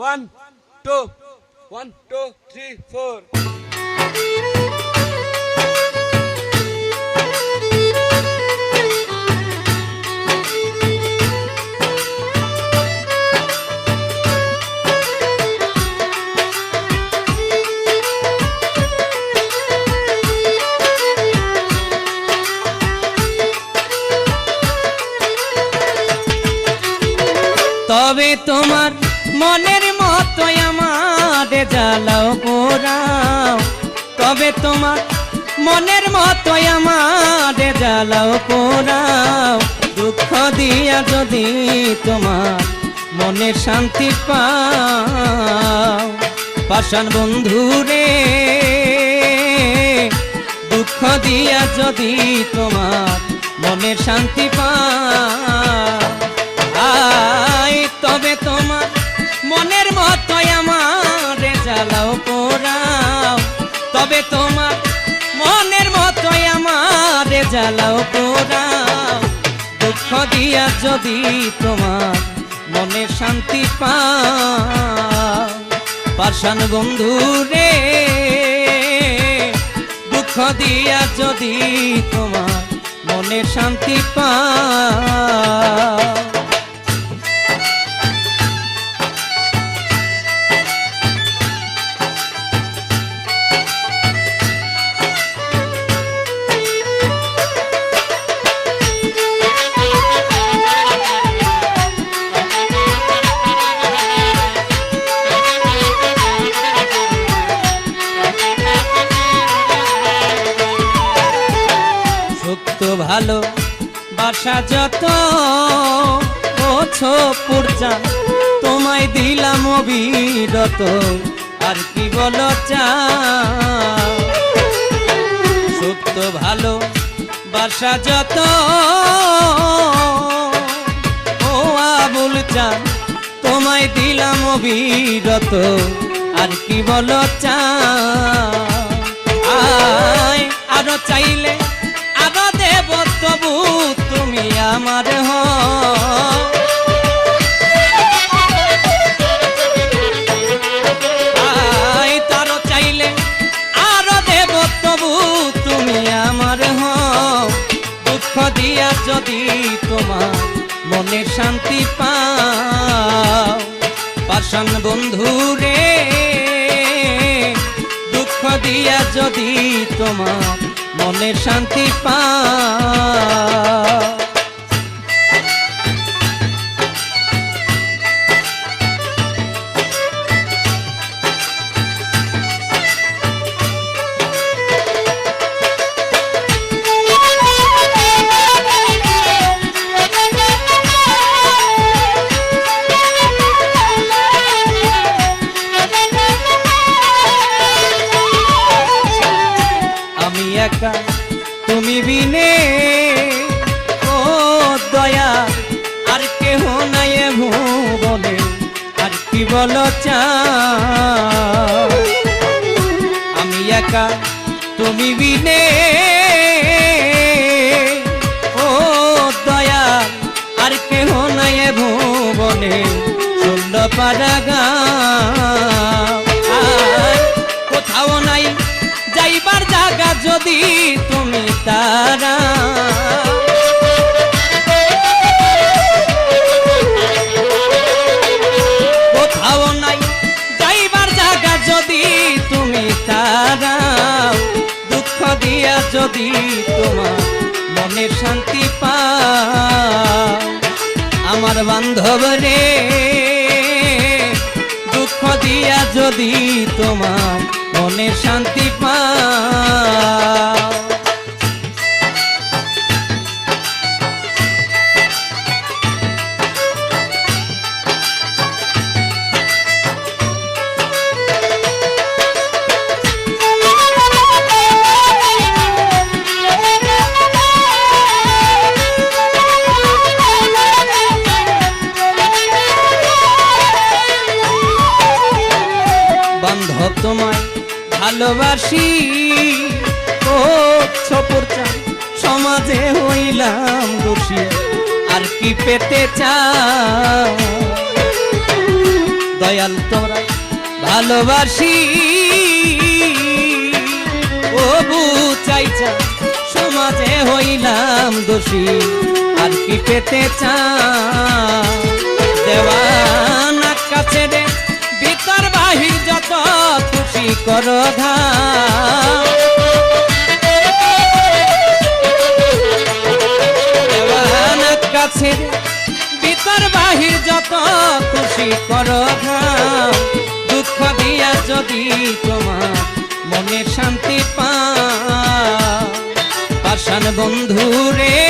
One two one two three four তবে তোমার মনের মতো আমার জ্বালাও পোড়াও। তবে তোমার মনের মতো আমার জ্বালাও পোড়াও। দুঃখ দিয়া যদি তোমার মনে শান্তি পাও। পাষাণ বন্ধু রে দুঃখ দিয়া যদি তোমার মনের শান্তি পাও। তবে তোমার মনের মতো আমার। জ্বালাও পোড়াও দুঃখ দিয়া যদি তোমার মনে শান্তি পাষাণ বন্ধু রে, দুঃখ দিয়া যদি তোমার মনে শান্তি পাও সত্য ভালো, বাসা যত তোমায় দিলাম অবিরত, আর কি বলো সত্য ভালো, বাসা যত, ও আবুল চা, তোমায় দিলাম অবিরত, আর কি বলো চা? আমার হ। তারও চাইলে আরও দেব তুমি আমার হ। দুঃখ দিয়া যদি তোমার মনে শান্তি পাও, পাষাণ বন্ধু রে, দুঃখ দিয়া যদি তোমার মনে শান্তি পাও। একা তুমি বিনে, ও দয়া, আর কেহ নাই ভুবনে আর কি বল আমি একা, তুমি বিনে, ও দয়া, আর কেহ নাই এ ভুবনে শূন্য পারাগা কোথাও যদি তুমি তারা। কোথাও নাই, যাইবার জায়গা যদি তুমি তারা। দুঃখ দিয়া যদি তোমার মনে শান্তি পাও। আমার বান্ধব রে, দুঃখ দিয়া যদি তোমার মনে শান্তি পাও। বান্ধব তোমায় ভালোবাসি। ও ছপরচা সমাজে হইলাম দোষী আর কি পেতে চাও? দয়াল তোরা ভালোবাসি। ও চাইছা সমাজে হইলাম দোষী। আর কি পেতে চা দেওয়ানার কাছে ভিতর বাহির যত খুশি করো দুঃখ দিয়া যদি তোমার মনে শান্তি পাশান বন্ধু রে